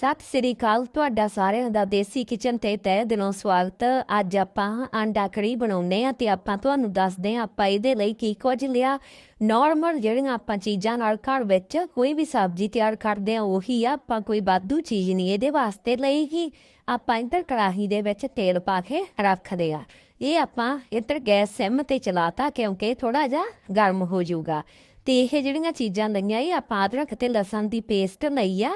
ਸਤਿ ਸ੍ਰੀ ਅਕਾਲ, ਤੁਹਾਡਾ ਸਾਰਿਆਂ ਦਾ ਦੇਸੀ ਕਿਚਨ ਤੇ ਤਹਿ ਦਿਲੋਂ ਸਵਾਗਤ। ਅੱਜ ਆਪਾਂ ਆਂਡਾ ਕੜੀ ਬਣਾਉਨੇ ਆ ਤੇ ਆਪਾਂ ਤੁਹਾਨੂੰ ਦੱਸਦੇ ਆ ਆਪਾਂ ਇਹਦੇ ਲਈ ਕੀ ਕੁਝ ਲਿਆ। ਨਾਰਮਲ ਜਿਹੜੀਆਂ ਆਪਾਂ ਚੀਜ਼ਾਂ ਨਾਲ ਘਰ ਵਿੱਚ ਕੋਈ ਵੀ ਸਬਜ਼ੀ ਤਿਆਰ ਕਰਦੇ ਆ ਉਹੀ ਆ। ਆਪਾਂ ਕੋਈ ਬਾਦੂ ਚੀਜ਼ ਨਹੀਂ ਇਹਦੇ ਵਾਸਤੇ ਲਈ ਕਿ ਆਪਾਂ ਇੱਧਰ ਕੜਾਹੀ ਦੇ ਵਿੱਚ ਤੇਲ ਪਾ ਕੇ ਰੱਖਦੇ ਆ ਇਹ ਆਪਾਂ ਇੱਧਰ ਗੈਸ ਸਿਮ ਤੇ ਚਲਾਤਾ ਕਿਉਂਕਿ ਥੋੜਾ ਜਿਹਾ ਗਰਮ ਹੋ ਜਾਊਗਾ। ਤੇ ਇਹ ਜਿਹੜੀਆਂ ਚੀਜ਼ਾਂ ਲਈਆਂ, ਇਹ ਆਪਾਂ ਅਦਰਕ ਤੇ ਲਸਣ ਦੀ ਪੇਸਟ ਲਈ ਆ।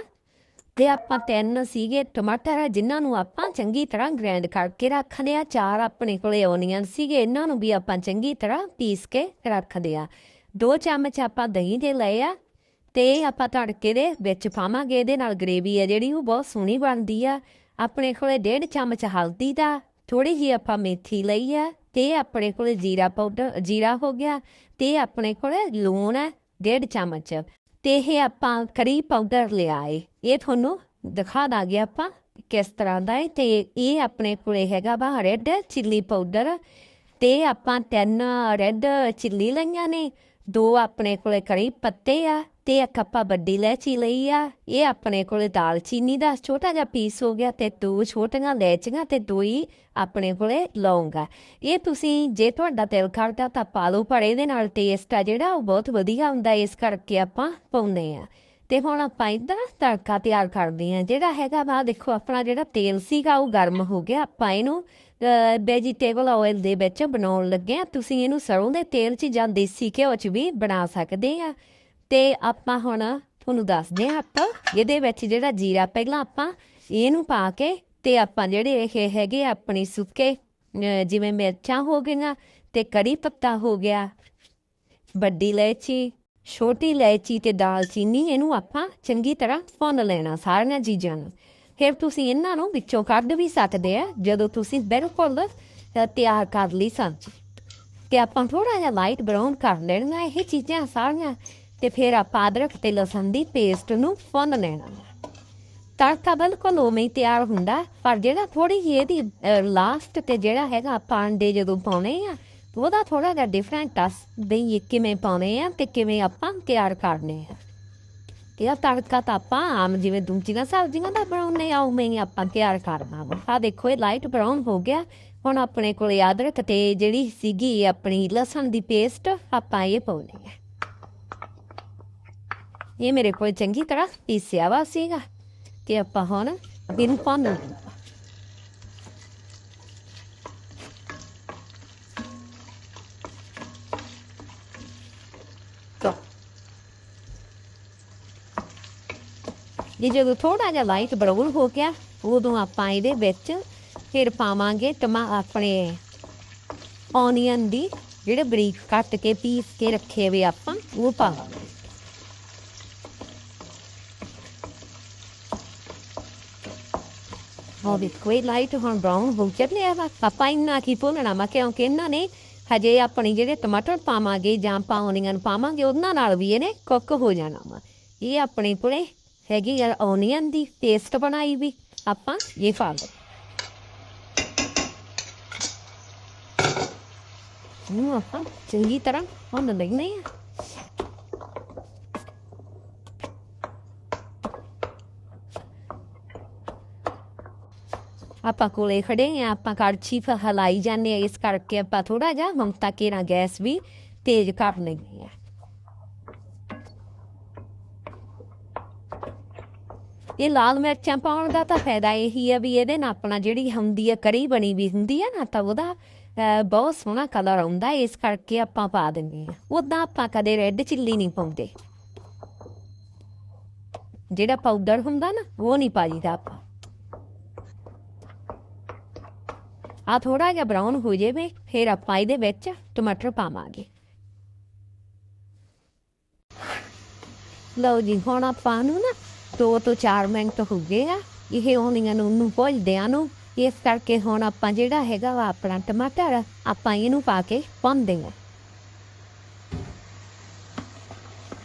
ਤੇ ਆਪਾਂ ਤਿੰਨ ਸੀਗੇ ਟਮਾਟਰ ਜਿਨ੍ਹਾਂ ਨੂੰ ਆਪਾਂ ਚੰਗੀ ਤਰ੍ਹਾਂ ਗ੍ਰੈਂਡ ਕਰਕੇ ਰੱਖਦੇ ਆ। ਚਾਰ ਆਪਣੇ ਕੋਲੇ ਓਨੀਅਨ ਸੀਗੇ, ਇਹਨਾਂ ਨੂੰ ਵੀ ਆਪਾਂ ਚੰਗੀ ਤਰ੍ਹਾਂ ਪੀਸ ਕੇ ਰੱਖਦੇ ਆ। ਦੋ ਚਮਚ ਆਪਾਂ ਦਹੀਂ ਦੇ ਲਏ ਆ ਤੇ ਆਪਾਂ ਤੜਕੇ ਦੇ ਵਿੱਚ ਪਾਵਾਂਗੇ। ਇਹਦੇ ਨਾਲ ਗ੍ਰੇਵੀ ਆ ਜਿਹੜੀ, ਉਹ ਬਹੁਤ ਸੋਹਣੀ ਬਣਦੀ ਆ। ਆਪਣੇ ਕੋਲੇ ਡੇਢ ਚਮਚ ਹਲਦੀ ਦਾ ਥੋੜੀ ਜਿਹੀ ਆਪਾਂ ਮੇਥੀ ਲਈ ਆ ਤੇ ਆਪਣੇ ਕੋਲੇ ਜੀਰਾ ਪਾਊਡਰ ਜੀਰਾ ਹੋ ਗਿਆ ਤੇ ਆਪਣੇ ਕੋਲੇ ਲੂਣ ਹੈ ਡੇਢ ਚਮਚ। ਤੇ ਇਹ ਆਪਾਂ ਕਰੀ ਪਾਊਡਰ ਲਿਆਏ। ਇਹ ਤੁਹਾਨੂੰ ਦਿਖਾ ਦਾਂਗੇ ਆਪਾਂ ਕਿਸ ਤਰ੍ਹਾਂ ਦਾ ਹੈ ਤੇ ਇਹ ਆਪਣੇ ਕੋਲੇ ਹੈਗਾ ਵਾ ਰੈੱਡ ਚਿੱਲੀ ਪਾਊਡਰ ਤੇ ਆਪਾਂ ਤਿੰਨ ਰੈੱਡ ਚਿੱਲੀ ਲਈਆਂ ਨੇ। ਦੋ ਆਪਣੇ ਕੋਲੇ ਕਰੀ ਪੱਤੇ ਆ ਤੇ ਇੱਕ ਆਪਾਂ ਵੱਡੀ ਲੈਚੀ ਲਈ ਆ। ਇਹ ਆਪਣੇ ਕੋਲੇ ਦਾਲਚੀਨੀ ਦਾ ਛੋਟਾ ਜਿਹਾ ਪੀਸ ਹੋ ਗਿਆ ਤੇ ਦੋ ਛੋਟੀਆਂ ਲੈਚੀਆਂ ਤੇ ਦੋ ਹੀ ਆਪਣੇ ਕੋਲੇ ਲੌਂਗ ਆ। ਇਹ ਤੁਸੀਂ ਜੇ ਤੁਹਾਡਾ ਤਿਲ ਕਰਦਾ ਤਾਂ ਪਾ ਲਓ, ਪਰ ਇਹਦੇ ਨਾਲ ਟੇਸਟ ਆ ਜਿਹੜਾ, ਉਹ ਬਹੁਤ ਵਧੀਆ ਹੁੰਦਾ, ਇਸ ਕਰਕੇ ਆਪਾਂ ਪਾਉਂਦੇ ਆ। ਤੇ ਹੁਣ ਆਪਾਂ ਇਦਾਂ ਤੜਕਾ ਤਿਆਰ ਕਰਦੇ ਆ, ਜਿਹੜਾ ਹੈਗਾ ਵਾ, ਦੇਖੋ ਆਪਣਾ ਜਿਹੜਾ ਤੇਲ ਸੀਗਾ, ਉਹ ਗਰਮ ਹੋ ਗਿਆ। ਆਪਾਂ ਇਹਨੂੰ ਵੈਜੀਟੇਬਲ ਆਇਲ ਦੇ ਵਿੱਚ ਬਣਾਉਣ ਲੱਗੇ ਆ। ਤੁਸੀਂ ਇਹਨੂੰ ਸਰੋਂ ਦੇ ਤੇਲ 'ਚ ਜਾਂ ਦੇਸੀ ਘਿਓ 'ਚ ਵੀ ਬਣਾ ਸਕਦੇ ਆ। ਤੇ ਆਪਾਂ ਹੁਣ ਤੁਹਾਨੂੰ ਦੱਸਦੇ ਆ ਆਪਾਂ ਇਹਦੇ ਵਿੱਚ ਜਿਹੜਾ ਜੀਰਾ ਪਹਿਲਾਂ ਆਪਾਂ ਇਹਨੂੰ ਪਾ ਕੇ ਤੇ ਆਪਾਂ ਜਿਹੜੇ ਇਹ ਹੈਗੇ ਆਪਣੀ ਸੁੱਕੇ ਜਿਵੇਂ ਮਿਰਚਾਂ ਹੋ ਗਈਆਂ ਤੇ ਕੜੀ ਪੱਤਾ ਹੋ ਗਿਆ, ਵੱਡੀ ਇਲਾਇਚੀ, ਛੋਟੀ ਇਲਾਇਚੀ ਤੇ ਦਾਲਚੀਨੀ ਇਹਨੂੰ ਆਪਾਂ ਚੰਗੀ ਤਰ੍ਹਾਂ ਭੁੰਨ ਲੈਣਾ ਸਾਰੀਆਂ ਚੀਜ਼ਾਂ ਨੂੰ। ਫਿਰ ਤੁਸੀਂ ਇਹਨਾਂ ਨੂੰ ਵਿੱਚੋਂ ਕੱਢ ਵੀ ਸਕਦੇ ਆ, ਜਦੋਂ ਤੁਸੀਂ ਬਿਲਕੁਲ ਤਿਆਰ ਕਰ ਲਈ ਸਬਜ਼ੀ। ਤੇ ਆਪਾਂ ਥੋੜਾ ਜਿਹਾ ਲਾਈਟ ਬਰਾਊਨ ਕਰ ਲੈਣਾ ਇਹ ਚੀਜ਼ਾਂ ਸਾਰੀਆਂ। ਤੇ ਫਿਰ ਆਪਾਂ ਅਦਰਕ ਤੇ ਲਸਣ ਦੀ ਪੇਸਟ ਨੂੰ ਭੁੰਨ ਲੈਣਾ। ਤੜਕਾ ਬਿਲਕੁਲ ਉਵੇਂ ਹੀ ਤਿਆਰ ਹੁੰਦਾ, ਪਰ ਜਿਹੜਾ ਥੋੜੀ ਜਿਹੀ ਇਹਦੀ ਲਾਸਟ ਤੇ ਜਿਹੜਾ ਹੈਗਾ ਆਪਾਂ ਅੰਡੇ ਜਦੋਂ ਪਾਉਣੇ ਆ, ਉਹਦਾ ਥੋੜਾ ਜਿਹਾ ਡਿਫਰੈਂਟ ਆ, ਬਈ ਕਿਵੇਂ ਪਾਉਣੇ ਆ ਤੇ ਕਿਵੇਂ ਆਪਾਂ ਤਿਆਰ ਕਰਨੇ ਆ। ਕਿ ਤੜਕਾ ਤਾਂ ਆਪਾਂ ਆਮ ਜਿਵੇਂ ਦੂਜੀਆਂ ਸਬਜ਼ੀਆਂ ਦਾ ਬਣਾਉਨੇ ਆ, ਉਵੇਂ ਹੀ ਆਪਾਂ ਤਿਆਰ ਕਰਨਾ ਆ ਦੇਖੋ, ਇਹ ਲਾਈਟ ਬਰਾਊਨ ਹੋ ਗਿਆ। ਹੁਣ ਆਪਣੇ ਕੋਲੇ ਅਦਰਕ ਤੇ ਜਿਹੜੀ ਸੀਗੀ ਆਪਣੀ ਲਸਣ ਦੀ ਪੇਸਟ ਆਪਾਂ ਇਹ ਪਾਉਣੀ ਹੈ ਇਹ ਮੇਰੇ ਕੋਲ ਚੰਗੀ ਤਰ੍ਹਾਂ ਪੀਸਿਆ ਵਾ ਸੀਗਾ ਕਿ ਆਪਾਂ ਹੁਣ ਇਹਨੂੰ ਪਾਉਣਾ ਇਹ ਜਦੋਂ ਥੋੜਾ ਜਿਹਾ ਲਾਈਟ ਬਰਾਊਨ ਹੋ ਗਿਆ ਉਦੋਂ ਆਪਾਂ ਇਹਦੇ ਵਿੱਚ ਫਿਰ ਪਾਵਾਂਗੇ ਟਮਾ ਆਪਣੇ ਓਨੀਅਨ ਦੀ ਜਿਹੜੇ ਬਰੀਕ ਕੱਟ ਕੇ ਪੀਸ ਕੇ ਰੱਖੇ ਵੇ ਆਪਾਂ ਉਹ ਪਾਵਾਂਗੇ ਉਹ ਵੀ ਹੁਣ ਬਰਾਊਨ ਹੋ ਚੱਲਿਆ ਵਾ ਪਾਪਾ ਇੰਨਾ ਕੀ ਭੁੰਨਣਾ ਮੈਂ ਕਿਉਂਕਿ ਇਹਨਾਂ ਨੇ ਹਜੇ ਆਪਣੀ ਜਿਹੜੇ ਟਮਾਟਰ ਪਾਵਾਂਗੇ ਜਾਂ ਪਾਉਣੀਆਂ ਪਾਵਾਂਗੇ ਉਹਨਾਂ ਨਾਲ ਵੀ ਇਹਨੇ ਕੁੱਕ ਹੋ ਜਾਣਾ ਵਾ ਇਹ ਆਪਣੇ ਕੋਲੇ ਹੈਗੀ ਆ ਓਨੀਅਨ ਦੀ ਪੇਸਟ ਬਣਾਈ ਵੀ ਆਪਾਂ ਇਹ ਪਾ ਲਓ ਨੂੰ ਆਪਾਂ ਚੰਗੀ ਤਰ੍ਹਾਂ ਭੁੰਨ ਲੈਣੇ ਆ ਆਪਾਂ ਕੋਲੇ ਖੜੇ ਆ, ਆਪਾਂ ਕੜਛੀ ਫ ਹਲਾਈ ਜਾਂਦੇ ਆ, ਇਸ ਕਰਕੇ ਆਪਾਂ ਥੋੜਾ ਜਿਹਾ ਮਮਤਾ ਕੇ ਗੈਸ ਵੀ ਤੇਜ਼ ਕਰ ਲੈਂਦੇ ਆ। ਇਹ ਲਾਲ ਮਿਰਚਾਂ ਪਾਉਣ ਦਾ ਤਾਂ ਫਾਇਦਾ ਇਹੀ ਆ ਵੀ ਇਹਦੇ ਨਾਲ ਆਪਣਾ ਜਿਹੜੀ ਹੁੰਦੀ ਆ ਕਰੀ ਬਣੀ ਵੀ ਹੁੰਦੀ ਆ ਨਾ, ਤਾਂ ਉਹਦਾ ਬਹੁਤ ਸੋਹਣਾ ਕਲਰ ਆਉਂਦਾ, ਇਸ ਕਰਕੇ ਆਪਾਂ ਪਾ ਦਿੰਦੇ ਆ। ਉਦਾਂ ਆਪਾਂ ਕਦੇ ਰੈੱਡ ਚਿੱਲੀ ਨਹੀਂ ਪਾਉਂਦੇ। ਜਿਹੜਾ ਪਾਊਡਰ ਹੁੰਦਾ ਨਾ, ਉਹ ਨਹੀਂ ਪਾਈਦਾ ਆਪਾਂ। ਆ ਥੋੜਾ ਜਿਹਾ ਬਰਾਊਨ ਹੋ ਜਾਵੇ, ਫਿਰ ਆਪਾਂ ਇਹਦੇ ਵਿੱਚ ਟਮਾਟਰ ਪਾਵਾਂਗੇ। ਲਓ ਜੀ, ਹੁਣ ਆਪਾਂ ਨੂੰ ਨਾ ਦੋ ਤੋਂ ਚਾਰ ਮਿੰਟ ਹੋ ਗਏ ਆ। ਇਹ ਓਨੀਅਨ ਨੂੰ ਭੁੱਜਦੇ ਆ ਨੂੰ। ਇਸ ਕਰਕੇ ਹੁਣ ਆਪਾਂ ਜਿਹੜਾ ਹੈਗਾ ਵਾ ਆਪਣਾ ਟਮਾਟਰ, ਆਪਾਂ ਇਹਨੂੰ ਪਾ ਕੇ ਪਾਉਂਦੇ ਹਾਂ।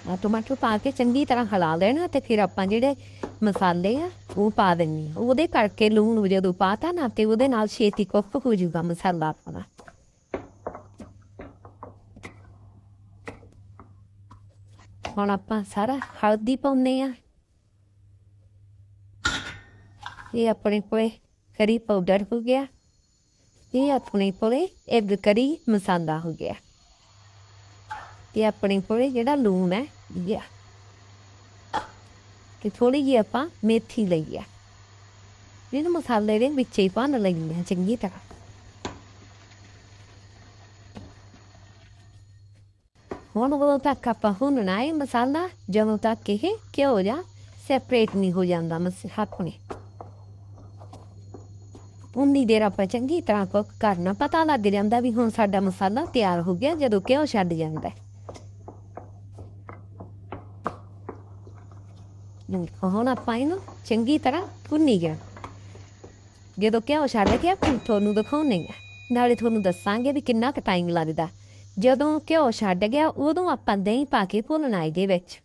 ਆ ਟਮਾਟਰ ਪਾ ਕੇ ਚੰਗੀ ਤਰ੍ਹਾਂ ਹਿਲਾ ਲੈਣਾ ਤੇ ਫਿਰ ਆਪਾਂ ਜਿਹੜੇ ਮਸਾਲੇ ਆ, ਉਹ ਪਾ ਦੇਣੀ ਉਹਦੇ ਕਰਕੇ ਲੂਣ ਜਦੋਂ ਪਾਤਾ ਨਾ, ਤੇ ਉਹਦੇ ਨਾਲ ਛੇਤੀ ਕੁੱਕ ਹੋ ਜਾਊਗਾ ਮਸਾਲਾ ਆਪਣਾ। ਹੁਣ ਆਪਾਂ ਸਾਰਾ ਹਲਦੀ ਪਾਉਂਦੇ ਆ ਇਹ ਆਪਣੇ ਕੋਲੇ ਕਰੀ ਪਾਊਡਰ ਹੋ ਗਿਆ। ਇਹ ਆਪਣੇ ਕੋਲੇ ਇੱਕ ਕਰੀ ਮਸਾਲਾ ਹੋ ਗਿਆ। ਇਹ ਆਪਣੇ ਕੋਲੇ ਜਿਹੜਾ ਲੂਣ ਹੈ ਗਿਆ ਕਿ ਥੋੜੀ ਜਿਹੀ ਆਪਾਂ ਮੇਥੀ ਲਈ ਆ ਜਿਹਨੂੰ ਮਸਾਲੇ ਦੇ ਵਿੱਚ ਹੀ ਭੰਨ ਲੈਣੀ ਹੈ, ਚੰਗੀ ਤਰ੍ਹਾਂ। ਹੁਣ ਉਹ ਤੱਕ ਆਪਾਂ ਭੁੰਨਣਾ ਹੈ ਮਸਾਲਾ, ਜਦੋਂ ਤੱਕ ਇਹ ਘਿਓ ਜਾ ਸੈਪਰੇਟ ਨਹੀਂ ਹੋ ਜਾਂਦਾ ਮਸ ਹੱਥ ਉਨੀ ਦੇਰ ਆਪਾਂ ਚੰਗੀ ਤਰ੍ਹਾਂ ਕੁੱਕ ਕਰਨਾ। ਪਤਾ ਲੱਗ ਜਾਂਦਾ ਵੀ ਹੁਣ ਸਾਡਾ ਮਸਾਲਾ ਤਿਆਰ ਹੋ ਗਿਆ, ਜਦੋਂ ਘਿਓ ਛੱਡ ਜਾਂਦਾ ਹੈ। ਹੁਣ ਆਪਾਂ ਇਹਨੂੰ ਚੰਗੀ ਤਰ੍ਹਾਂ ਭੁੰਨੀ ਗਿਆ ਜਦੋਂ ਘਿਓ ਛੱਡ ਗਿਆ ਫਿਰ ਤੁਹਾਨੂੰ ਦਿਖਾਉਣੇ ਆ ਨਾਲੇ ਤੁਹਾਨੂੰ ਦੱਸਾਂਗੇ ਵੀ ਕਿੰਨਾ ਕੁ ਟਾਈਮ ਲੱਗਦਾ ਜਦੋਂ ਘਿਓ ਛੱਡ ਗਿਆ ਉਦੋਂ ਆਪਾਂ ਦਹੀਂ ਪਾ ਕੇ ਭੁੰਨਣਾ ਇਹਦੇ ਵਿੱਚ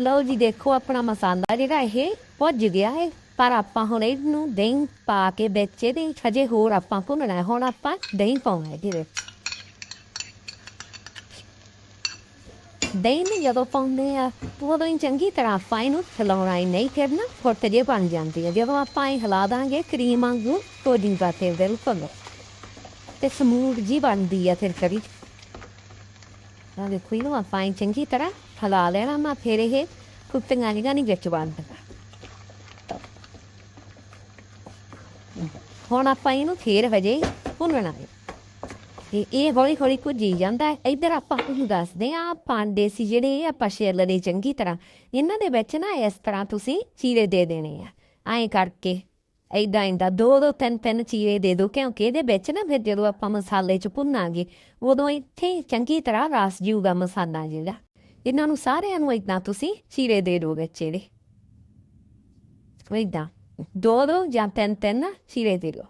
ਲਓ ਜੀ ਦੇਖੋ ਆਪਣਾ ਮਸਾਲਾ ਜਿਹੜਾ ਇਹ ਭੁੱਜ ਗਿਆ ਹੈ ਪਰ ਆਪਾਂ ਹੁਣ ਇਹਨੂੰ ਦਹੀਂ ਪਾ ਕੇ ਵਿੱਚ ਇਹਦੇ ਹਜੇ ਹੋਰ ਆਪਾਂ ਭੁੰਨਣਾ ਹੁਣ ਆਪਾਂ ਦਹੀਂ ਪਾਉਣਾ ਇਹਦੇ ਵਿੱਚ ਦਹੀਂ ਨੂੰ ਜਦੋਂ ਪਾਉਂਦੇ ਆ ਉਦੋਂ ਹੀ ਚੰਗੀ ਤਰ੍ਹਾਂ ਆਪਾਂ ਇਹਨੂੰ ਹਿਲਾਉਣਾ ਨਹੀਂ ਕਰਨਾ ਫੁੱਟ ਜੇ ਬਣ ਜਾਂਦੀ ਹੈ ਜਦੋਂ ਆਪਾਂ ਇਹ ਹਿਲਾ ਦਾਂਗੇ ਕਰੀਮ ਵਾਂਗੂ ਕੋਡਿੰਗ ਪਾਤੇ ਬਿਲਕੁਲ ਤੇ ਸਮੂਥ ਜੀ ਬਣਦੀ ਆ ਫਿਰ ਕਰੀ ਆ ਦੇਖੋ ਇਹਨੂੰ ਆਪਾਂ ਇਹ ਚੰਗੀ ਤਰ੍ਹਾਂ ਹਿਲਾ ਲੈਣਾ ਮਾ ਫਿਰ ਇਹ ਕੁੱਤੀਆਂ ਜਿਹੀਆਂ ਨਹੀਂ ਵਿੱਚ ਬਣਦਾ ਹੁਣ ਆਪਾਂ ਇਹਨੂੰ ਫੇਰ ਹਜੇ ਭੁੰਨਣਾ ਹੈ ਤੇ ਇਹ ਹੌਲੀ ਹੌਲੀ ਕੁਝੀ ਜਾਂਦਾ ਹੈ। ਇੱਧਰ ਆਪਾਂ ਤੁਹਾਨੂੰ ਦੱਸਦੇ ਆ ਪਾਂਡੇ ਸੀ ਜਿਹੜੇ ਇਹ ਆਪਾਂ ਛਿੱਲ ਲਏ ਚੰਗੀ ਤਰ੍ਹਾਂ, ਇਹਨਾਂ ਦੇ ਵਿੱਚ ਨਾ ਇਸ ਤਰ੍ਹਾਂ ਤੁਸੀਂ ਚੀਰੇ ਦੇ ਦੇਣੇ ਆ। ਐਂ ਕਰਕੇ ਐਦਾਂ ਇੰਦਾ ਦੋ ਦੋ ਤਿੰਨ ਤਿੰਨ ਚੀਰੇ ਦੇ ਦੋ ਕਿਉਂਕਿ ਇਹਦੇ ਵਿੱਚ ਨਾ ਫਿਰ ਜਦੋਂ ਆਪਾਂ ਮਸਾਲੇ ਚ ਭੁੰਨਾਂਗੇ, ਉਦੋਂ ਇੱਥੇ ਚੰਗੀ ਤਰ੍ਹਾਂ ਰਸ ਜੂਗਾ ਮਸਾਲਾ ਜਿਹੜਾ। ਇਹਨਾਂ ਨੂੰ ਸਾਰਿਆਂ ਨੂੰ ਇਦਾਂ ਤੁਸੀਂ ਚੀਰੇ ਦੇ ਦੋਗੇ ਚਿਹਰੇ ਇਦਾਂ ਦੋ ਦੋ ਜਾਂ ਤਿੰਨ ਤਿੰਨ ਚੀਰੇ ਦੇ ਦਿਓ।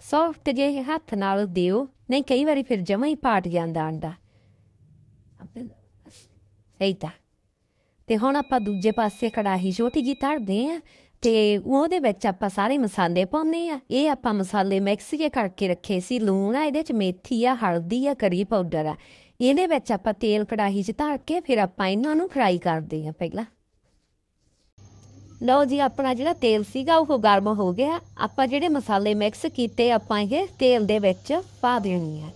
ਸੌਫਟ ਜਿਹੇ ਹੱਥ ਨਾਲ ਦਿਓ, ਨਹੀਂ ਕਈ ਵਾਰੀ ਫਿਰ ਜਮਾ ਹੀ ਪਾਟ ਜਾਂਦਾ ਅੰਡਾ ਇਦਾਂ ਤੇ। ਹੁਣ ਆਪਾਂ ਦੂਜੇ ਪਾਸੇ ਕੜਾਹੀ ਛੋਟੀ ਜੀ ਧਰਦੇ ਆ, ਤੇ ਉਹਦੇ ਵਿੱਚ ਆਪਾਂ ਸਾਰੇ ਮਸਾਲੇ ਪਾਉਂਦੇ ਆ। ਇਹ ਆਪਾਂ ਮਸਾਲੇ ਮਿਕਸ ਜੇ ਕਰਕੇ ਰੱਖੇ ਸੀ, ਲੂਣ ਆ, ਇਹਦੇ ਚ ਮੇਥੀ ਆ, ਹਲਦੀ ਆ, ਕਰੀ ਪਾਊਡਰ ਆ। ਇਹਦੇ ਵਿੱਚ ਆਪਾਂ ਤੇਲ ਕੜਾਹੀ 'ਚ ਧਰ ਕੇ ਫਿਰ ਆਪਾਂ ਇਹਨਾਂ ਨੂੰ ਫਰਾਈ ਕਰਦੇ ਆ ਪਹਿਲਾਂ। ਲਓ ਜੀ, ਆਪਣਾ ਜਿਹੜਾ ਤੇਲ ਸੀਗਾ, ਉਹ ਗਰਮ ਹੋ ਗਿਆ। ਆਪਾਂ ਜਿਹੜੇ ਮਸਾਲੇ ਮਿਕਸ ਕੀਤੇ, ਆਪਾਂ ਇਹ ਤੇਲ ਦੇ ਵਿੱਚ ਪਾ ਦੇਣੀ ਆ।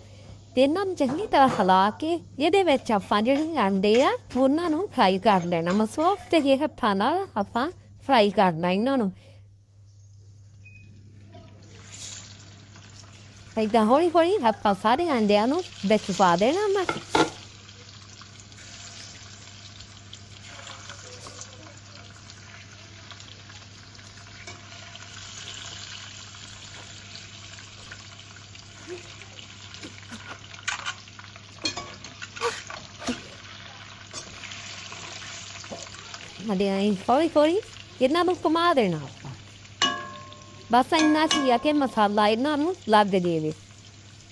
ਤੇ ਇਹਨਾਂ ਨੂੰ ਚੰਗੀ ਤਰ੍ਹਾਂ ਹਿਲਾ ਕੇ, ਇਹਦੇ ਵਿੱਚ ਆਪਾਂ ਜਿਹੜੇ ਅੰਡੇ ਆ, ਉਹਨਾਂ ਨੂੰ ਫਰਾਈ ਕਰ ਲੈਣਾ ਮਸੋਫ ਤੇ ਇਹ ਹੱਥਾਂ ਨਾਲ ਆਪਾਂ ਫਰਾਈ ਕਰਨਾ ਇਹਨਾਂ ਨੂੰ। ਏਦਾਂ ਹੌਲੀ ਹੌਲੀ ਆਪਾਂ ਸਾਰੇ ਅੰਡਿਆਂ ਨੂੰ ਵਿੱਚ ਪਾ ਦੇਣਾ ਮੈਂ। ਸਾਡੇ ਹੌਲੀ ਹੌਲੀ ਇਹਨਾਂ ਨੂੰ ਘੁਮਾ ਦੇਣਾ ਆਪਾਂ। ਬਸ ਇੰਨਾ ਸੀ ਆ ਕਿ ਮਸਾਲਾ ਇਹਨਾਂ ਨੂੰ ਲੱਗ ਜਾਵੇ।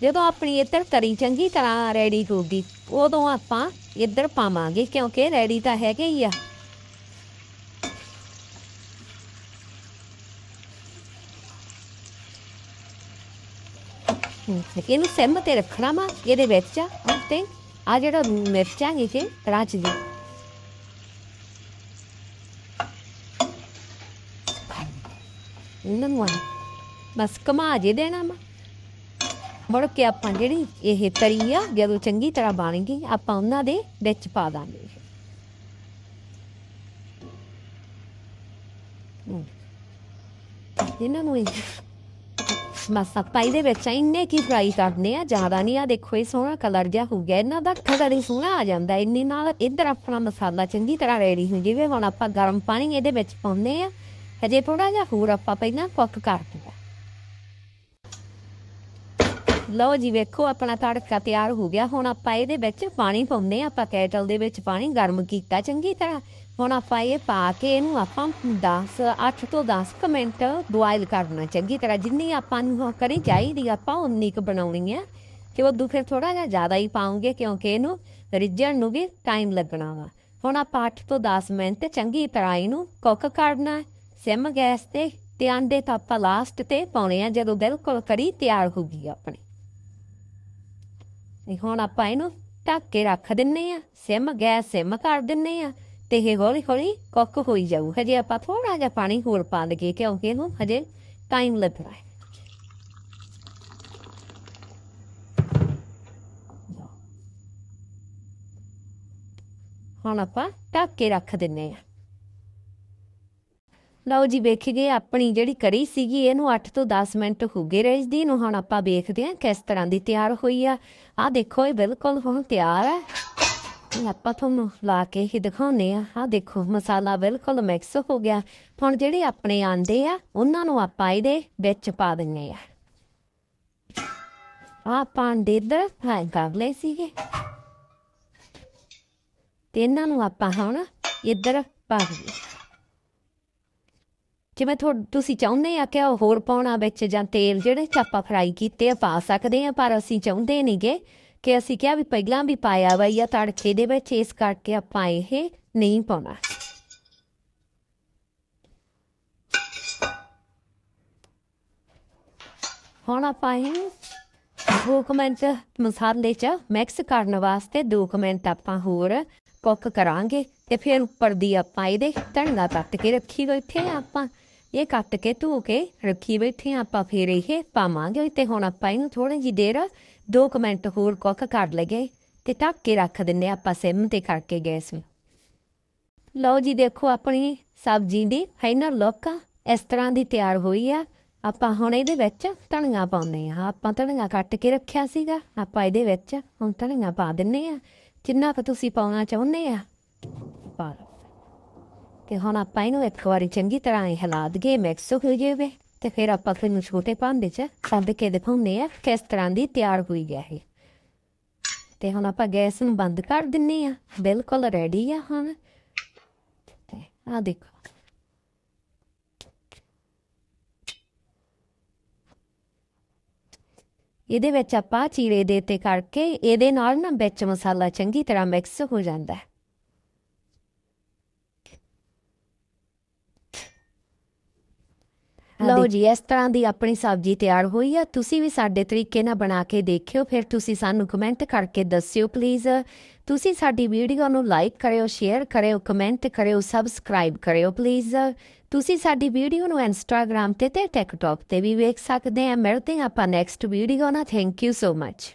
ਜਦੋਂ ਆਪਣੀ ਇੱਧਰ ਤਰੀ ਚੰਗੀ ਤਰ੍ਹਾਂ ਰੈਡੀ ਹੋਊਗੀ, ਉਦੋਂ ਆਪਾਂ ਇੱਧਰ ਪਾਵਾਂਗੇ, ਕਿਉਂਕਿ ਰੈਡੀ ਤਾਂ ਹੈਗੇ ਹੀ ਆ। ਇਹਨੂੰ ਸਿਮ ਤੇ ਰੱਖਣਾ ਵਾ, ਇਹਦੇ ਵਿੱਚ ਤੇ ਆ ਜਿਹੜਾ ਮਿਰਚਾਂ ਇਹ ਤੇ ਰਾਚ ਦੀ ਇਹਨਾਂ ਨੂੰ ਆ ਬਸ ਕਮਾ ਜੇ ਦੇਣਾ ਵਾ। ਮੁੜ ਕੇ ਆਪਾਂ ਜਿਹੜੀ ਇਹ ਤਰੀ ਆ, ਜਦੋਂ ਚੰਗੀ ਤਰ੍ਹਾਂ ਬਣ ਗਈ, ਆਪਾਂ ਉਹਨਾਂ ਦੇ ਵਿੱਚ ਪਾ ਦਾਂਗੇ। ਇਹਨਾਂ ਨੂੰ ਇਹ ਬਸ ਆਪਾਂ ਇਹਦੇ ਵਿੱਚ ਇੰਨੇ ਕੀ ਫਰਾਈ ਕਰਨੇ ਆ, ਜ਼ਿਆਦਾ ਨਹੀਂ ਆ। ਦੇਖੋ, ਇਹ ਸੋਹਣਾ ਕਲਰ ਜਿਹਾ ਹੋ ਗਿਆ। ਇਹਨਾਂ ਦਾ ਕਲਰ ਹੀ ਸੋਹਣਾ ਆ ਜਾਂਦਾ। ਇੰਨੇ ਨਾਲ ਇੱਧਰ ਆਪਣਾ ਮਸਾਲਾ ਚੰਗੀ ਤਰ੍ਹਾਂ ਰੈਡੀ ਹੋ ਜਿਵੇਂ। ਹੁਣ ਆਪਾਂ ਗਰਮ ਪਾਣੀ ਇਹਦੇ ਵਿੱਚ ਪਾਉਂਦੇ ਆ। ਹਜੇ ਥੋੜਾ ਜਿਹਾ ਹੋਰ ਆਪਾਂ ਪਹਿਲਾਂ ਕੁੱਕ ਕਰ ਦਿੰਦਾ। ਲਓ ਜੀ, ਵੇਖੋ, ਆਪਣਾ ਤੜਕਾ ਤਿਆਰ ਹੋ ਗਿਆ। ਹੁਣ ਆਪਾਂ ਇਹਦੇ ਵਿੱਚ ਪਾਣੀ ਪਾਉਂਦੇ ਆਪਾਂ ਕੈਟਲ ਦੇ ਵਿੱਚ ਪਾਣੀ ਗਰਮ ਕੀਤਾ ਚੰਗੀ ਤਰ੍ਹਾਂ। ਹੁਣ ਆਪਾਂ ਇਹ ਪਾ ਕੇ ਇਹਨੂੰ ਆਪਾਂ 10 8 ਤੋਂ 10 ਕੁ ਮਿੰਟ ਬੋਇਲ ਕਰਨਾ। ਚੰਗੀ ਤਰ੍ਹਾਂ ਜਿੰਨੀ ਆਪਾਂ ਨੂੰ ਕਰੀ ਚਾਹੀਦੀ, ਆਪਾਂ ਉਨੀ ਕੁ ਬਣਾਉਣੀ ਆ। ਕਿ ਉਹ ਫਿਰ ਥੋੜਾ ਜਿਹਾ ਜ਼ਿਆਦਾ ਹੀ ਪਾਉਂਗੇ, ਕਿਉਂਕਿ ਇਹਨੂੰ ਰਿੱਝਣ ਨੂੰ ਵੀ ਟਾਈਮ ਲੱਗਣਾ ਵਾ। ਹੁਣ ਆਪਾਂ 8 ਤੋਂ 10 ਮਿੰਟ ਚੰਗੀ ਤਰ੍ਹਾਂ ਇਹਨੂੰ ਕੁੱਕ ਕਰਨਾ। ਹੈ ਸਿਮ ਗੈਸ ਤੇ ਤੇ ਆਂਡੇ ਤਾਂ ਆਪਾਂ ਲਾਸਟ ਤੇ ਪਾਉਣੇ ਆ, ਜਦੋਂ ਬਿਲਕੁਲ ਕਰੀ ਤਿਆਰ ਹੋ ਗਈ ਆਪਣੀ। ਤੇ ਹੁਣ ਆਪਾਂ ਇਹਨੂੰ ਢੱਕ ਕੇ ਰੱਖ ਦਿੰਨੇ ਆ, ਸਿਮ ਗੈਸ ਸਿਮ ਕਰ ਦਿੰਨੇ ਆ, ਤੇ ਇਹ ਹੌਲੀ ਹੌਲੀ ਕੁੱਕ ਹੋਈ ਜਾਊ। ਹਜੇ ਆਪਾਂ ਥੋੜਾ ਜਿਹਾ ਪਾਣੀ ਹੋਰ ਪਾ ਲਈਏ, ਕਿਉਂਕਿ ਇਹਨੂੰ ਹਜੇ ਟਾਈਮ ਲੱਗਣਾ ਹੈ। ਹੁਣ ਆਪਾਂ ਢੱਕ ਕੇ ਰੱਖ ਦਿੰਨੇ ਆ। ਲਓ ਜੀ, ਵੇਖੀਏ ਆਪਣੀ ਜਿਹੜੀ ਕਰੀ ਸੀਗੀ, ਇਹਨੂੰ 8 ਤੋਂ 10 ਮਿੰਟ ਹੋ ਗਏ ਰੇਜਦੀ ਨੂੰ ਹੁਣ ਆਪਾਂ ਵੇਖਦੇ ਹਾਂ ਕਿਸ ਤਰ੍ਹਾਂ ਦੀ ਤਿਆਰ ਹੋਈ ਆ। ਆ ਦੇਖੋ, ਇਹ ਬਿਲਕੁਲ ਹੁਣ ਤਿਆਰ ਹੈ ਆਪਾਂ ਤੁਹਾਨੂੰ ਲਾ ਕੇ ਹੀ ਦਿਖਾਉਨੇ ਆ ਆ ਦੇਖੋ, ਮਸਾਲਾ ਬਿਲਕੁਲ ਮਿਕਸ ਹੋ ਗਿਆ। ਹੁਣ ਜਿਹੜੇ ਆਪਣੇ ਆਂਡੇ ਆ, ਉਹਨਾਂ ਨੂੰ ਆਪਾਂ ਇਹਦੇ ਵਿੱਚ ਪਾ ਦਿੰਨੇ ਆ ਆ ਪਾਂਡੇ ਇੱਧਰ ਹਾਂ ਕਰ ਲਏ ਸੀਗੇ। ਤੇ ਇਹਨਾਂ ਨੂੰ ਆਪਾਂ ਹੁਣ ਇੱਧਰ ਪਾ ਦਈਏ ਜਿਵੇਂ ਥੋ ਤੁਸੀਂ ਚਾਹੁੰਦੇ ਆ ਕਿ ਉਹ ਹੋਰ ਪਾਉਣਾ ਵਿੱਚ ਜਾਂ ਤੇਲ ਜਿਹੜੇ ਚ ਆਪਾਂ ਫਰਾਈ ਕੀਤੇ ਆ, ਪਾ ਸਕਦੇ ਆ, ਪਰ ਅਸੀਂ ਚਾਹੁੰਦੇ ਨਹੀਂਗੇ ਕਿ ਅਸੀਂ ਕਿਹਾ ਵੀ ਪਹਿਲਾਂ ਵੀ ਪਾਇਆ ਵਾ ਜਾਂ ਤੜਕੇ ਦੇ ਵਿੱਚ, ਇਸ ਕਰਕੇ ਆਪਾਂ ਇਹ ਨਹੀਂ ਪਾਉਣਾ। ਹੁਣ ਆਪਾਂ ਇਹ ਦੋ ਕੁ ਮਿੰਟ ਮਸਾਲੇ ਚ ਮਿਕਸ ਕਰਨ ਵਾਸਤੇ ਦੋ ਕੁ ਮਿੰਟ ਆਪਾਂ ਹੋਰ ਕੁੱਕ ਕਰਾਂਗੇ ਤੇ ਫਿਰ ਉੱਪਰ ਦੀ ਆਪਾਂ ਇਹਦੇ ਧਨੀਆ ਕੱਟ ਕੇ ਰੱਖੀ ਬੈਠੇ ਆ ਆਪਾਂ ਇਹ ਕੱਟ ਕੇ ਧੋ ਕੇ ਰੱਖੀ ਬੈਠੇ ਆ ਆਪਾਂ ਫਿਰ ਇਹ ਪਾਵਾਂਗੇ ਤੇ ਹੁਣ ਆਪਾਂ ਇਹਨੂੰ ਥੋੜੀ ਜਿਹੀ ਦੇਰ ਦੋ ਕੁ ਮਿੰਟ ਹੋਰ ਕੁੱਕ ਕਰ ਲਗੇ ਤੇ ਢੱਕ ਕੇ ਰੱਖ ਦਿੰਨੇ ਆਪਾਂ ਸਿਮ ਤੇ ਕਰਕੇ ਗੈਸ ਨੂੰ ਲਓ ਜੀ ਦੇਖੋ ਆਪਣੀ ਸਬਜ਼ੀ ਦੀ ਫਾਈਨਲ ਲੁੱਕ ਇਸ ਤਰ੍ਹਾਂ ਦੀ ਤਿਆਰ ਹੋਈ ਆ ਆਪਾਂ ਹੁਣ ਇਹਦੇ ਵਿੱਚ ਧਨੀਆ ਪਾਉਂਦੇ ਆ ਆਪਾਂ ਧਨੀਆ ਕੱਟ ਕੇ ਰੱਖਿਆ ਸੀਗਾ ਆਪਾਂ ਇਹਦੇ ਵਿੱਚ ਹੁਣ ਧਨੀਆ ਪਾ ਦਿੰਨੇ ਆ ਜਿੰਨਾ ਕੁ ਤੁਸੀਂ ਪਾਉਣਾ ਚਾਹੁੰਦੇ ਆ ਪਾ ਲਓ ਤੇ ਹੁਣ ਆਪਾਂ ਇਹਨੂੰ ਇੱਕ ਵਾਰੀ ਚੰਗੀ ਤਰ੍ਹਾਂ ਹੀ ਹਿਲਾ ਦਈਏ ਮਿਕਸ ਹੋ ਜਾਵੇ ਤੇ ਫਿਰ ਆਪਾਂ ਫਿਰ ਨੂੰ ਛੋਟੇ ਭਾਂਡੇ 'ਚ ਕੱਢ ਕੇ ਦਿਖਾਉਂਦੇ ਆ ਕਿਸ ਤਰ੍ਹਾਂ ਦੀ ਤਿਆਰ ਹੋਈ ਗਿਆ ਹੈ ਤੇ ਹੁਣ ਆਪਾਂ ਗੈਸ ਨੂੰ ਬੰਦ ਕਰ ਦਿੰਨੇ ਆ, ਬਿਲਕੁਲ ਰੈਡੀ ਆ ਹੁਣ। ਤੇ ਆ ਦੇਖੋ। ਇਹਦੇ ਵਿੱਚ ਆਪਾਂ ਚੀਰੇ ਦੇ ਤੇ ਕਰਕੇ ਇਹਦੇ ਨਾਲ ਨਾ ਵਿੱਚ ਮਸਾਲਾ ਚੰਗੀ ਤਰ੍ਹਾਂ ਮਿਕਸ ਹੋ ਜਾਂਦਾ। ਹੈ ਲਓ ਜੀ ਇਸ ਤਰ੍ਹਾਂ ਦੀ ਆਪਣੀ ਸਬਜ਼ੀ ਤਿਆਰ ਹੋਈ ਆ। ਤੁਸੀਂ ਵੀ ਸਾਡੇ ਤਰੀਕੇ ਨਾਲ ਬਣਾ ਕੇ ਦੇਖਿਓ। ਫਿਰ ਤੁਸੀਂ ਸਾਨੂੰ ਕਮੈਂਟ ਕਰਕੇ ਦੱਸਿਓ ਪਲੀਜ਼ ਤੁਸੀਂ ਸਾਡੀ ਵੀਡੀਓ ਨੂੰ ਲਾਈਕ ਕਰਿਓ ਸ਼ੇਅਰ ਕਰਿਓ ਕਮੈਂਟ ਕਰਿਓ ਸਬਸਕ੍ਰਾਈਬ ਕਰਿਓ ਪਲੀਜ਼ ਤੁਸੀਂ ਸਾਡੀ ਵੀਡੀਓ ਨੂੰ ਇੰਸਟਾਗ੍ਰam ਤੇ ਤੇ ਟਿਕਟੌਕ ਤੇ ਵੀ ਵੇਖ ਸਕਦੇ ਆ। ਮਿਲਦੇ ਆਪਾਂ ਨੈਕਸਟ ਵੀਡੀਓ ਨਾਲ। Thank you so much